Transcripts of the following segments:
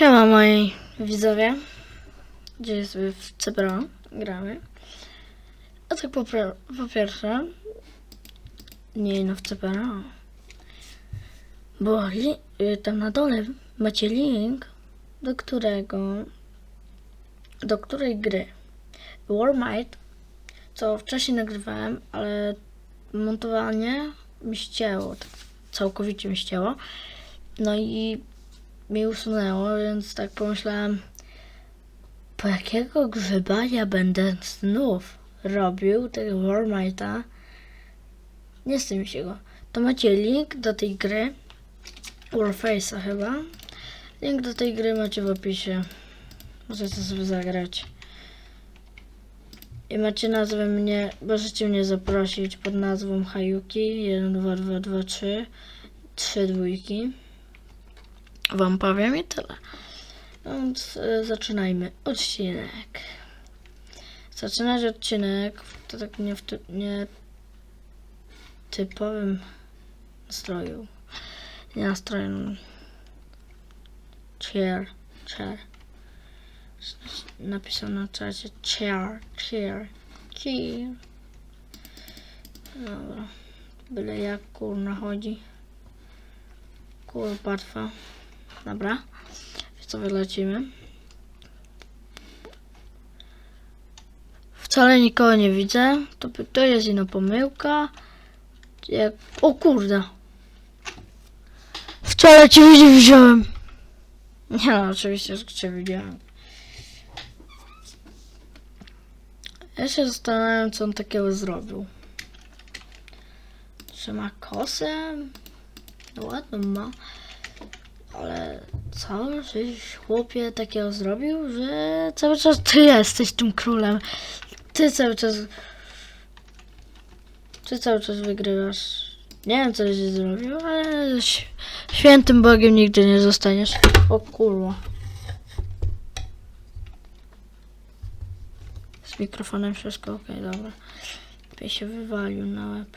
Siema moi widzowie. Gdzie sobie w CBRO gramy. A tak po, po pierwsze. Nie no w CBRO. Bo y, tam na dole macie link, do którego do której gry Warmite, co wcześniej nagrywałem, ale montowanie mi ścięło, tak całkowicie mi ścięło. No i mi usunęło, więc tak pomyślałem, po jakiego grzyba ja będę znów robił tego Warmite'a. Nie chce mi się go. To macie link do tej gry, Warface'a chyba. Link do tej gry macie w opisie. Możecie sobie zagrać. I macie nazwę mnie, możecie mnie zaprosić pod nazwą Hayuki 12223 trzy dwójki. Wam powiem i tyle. Więc y, zaczynajmy odcinek. Zaczynać odcinek to tak nie w nie typowym nastroju. Nie nastroju. no. Chair, chair. Napisał na czacie chair, chair, chair. Dobra. Byle jak kurna chodzi. Kur patwa. Dobra. Co wylecimy? Wcale nikogo nie widzę. To, to jest ino pomyłka. Jak... O kurde. Wcale cię nie widziałem. Nie no, oczywiście, że cię widziałem. Ja się zastanawiam, co on takiego zrobił. Czy ma kosę? No ładną ma. Ale co, żeś chłopie takiego zrobił, że cały czas ty jesteś tym królem. Ty cały czas... Ty cały czas wygrywasz. Nie wiem, co żeś zrobił, ale świętym Bogiem nigdy nie zostaniesz. O kurwa. Z mikrofonem wszystko ok, dobra. Lepiej się wywalił na łeb.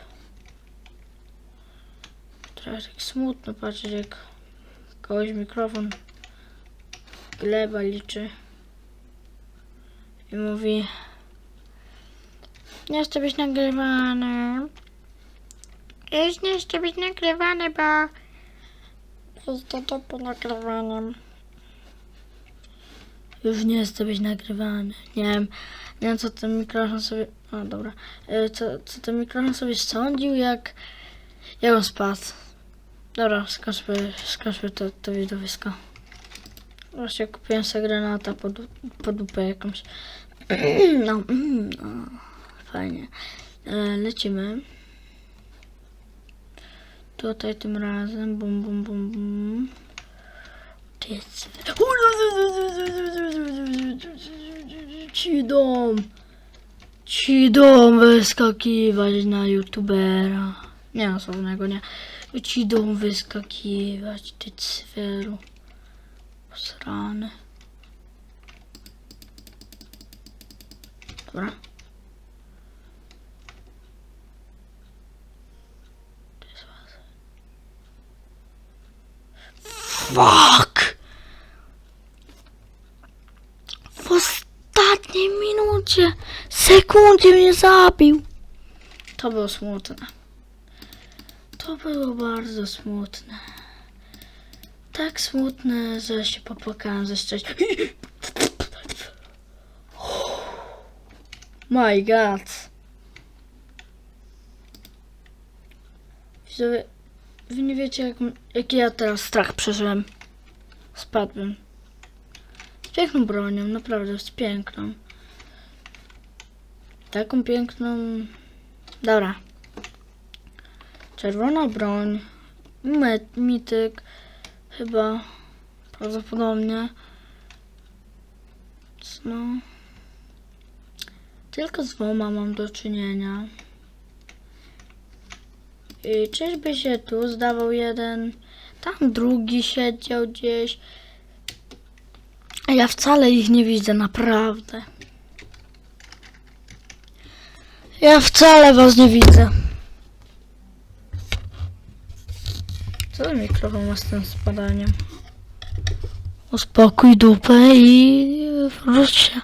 Trochę tak smutno patrzeć, jak kogoś mikrofon gleba liczy i mówi nie chcę być nagrywany. Już nie chcę być nagrywany, bo jest do dupy nagrywaniem. Już nie chcę być nagrywany. Nie wiem, nie wiem co ten mikrofon sobie... O, dobra. E, Co, co ten mikrofon sobie sądził, jak... Jak on spadł. Dobra, skoczmy, skoczmy to, to widowisko. Właśnie kupiłem sobie granata pod, pod dupę jakąś. No, mm, no, fajnie. E, lecimy. Tutaj tym razem. Bum, bum, bum, bum. Ci dom. Ci dom wyskakiwać na youtubera. Nie no, słownego nie. Ci dom wyskakiwać, ty cweru. Srany. Dobra. Fuck! W ostatniej minucie, sekundzie mnie zabił. To było smutne. To było bardzo smutne. Tak smutne, że się popłakałem ze szczęścia. My God. Widzowie, wy nie wiecie, jak, jaki ja teraz strach przeżyłem. Spadłem. Z piękną bronią, naprawdę, z piękną. Taką piękną... Dobra. Czerwona broń. Mityk. Chyba. Prawdopodobnie. No. Tylko z dwoma mam do czynienia. I czyżby się tu zdawał jeden, tam drugi siedział gdzieś. A ja wcale ich nie widzę, naprawdę. Ja wcale was nie widzę. Co ten mikrofon ma z tym spadaniem? Uspokój dupę i wróć się.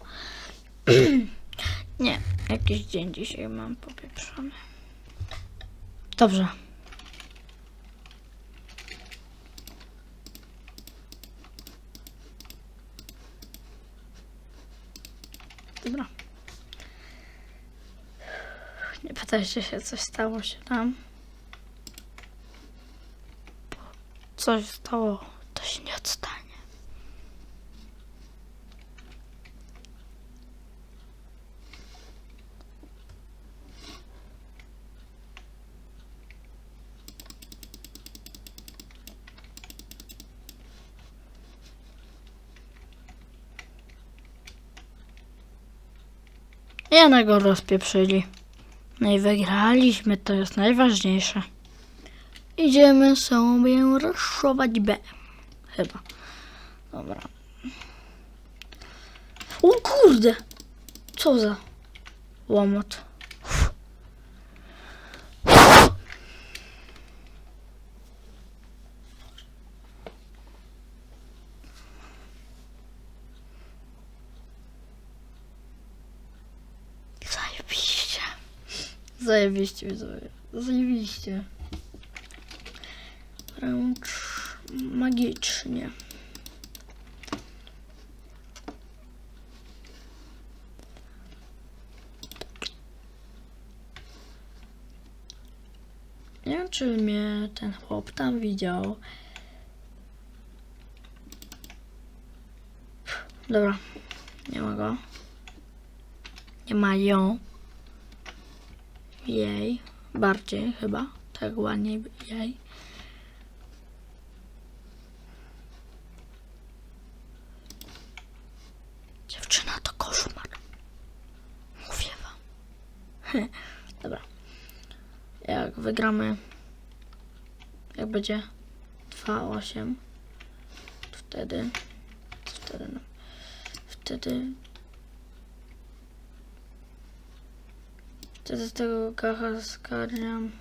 Nie, jakiś dzień dzisiaj mam popieprzony. Dobrze. Dobra. Nie pytajcie się, coś stało się tam. Bo Coś stało, to się nie odstanie. Jednak go rozpieprzyli. No i wygraliśmy, to jest najważniejsze. Idziemy sobie raszować B. Chyba. Dobra. O kurde! Co za łomot. Zajebiście. Zajebiście, widzowie. Zajebiście. Wręcz magicznie. Nie wiem, czy mnie ten chłop tam widział. Dobra, nie ma go. Nie ma ją. Jej. Bardziej chyba. Tak ładniej jej. Dziewczyna to koszmar. Mówię wam. Dobra. Jak wygramy, jak będzie 2-8, to wtedy, wtedy, no, wtedy, wtedy z tego gacha zgarniam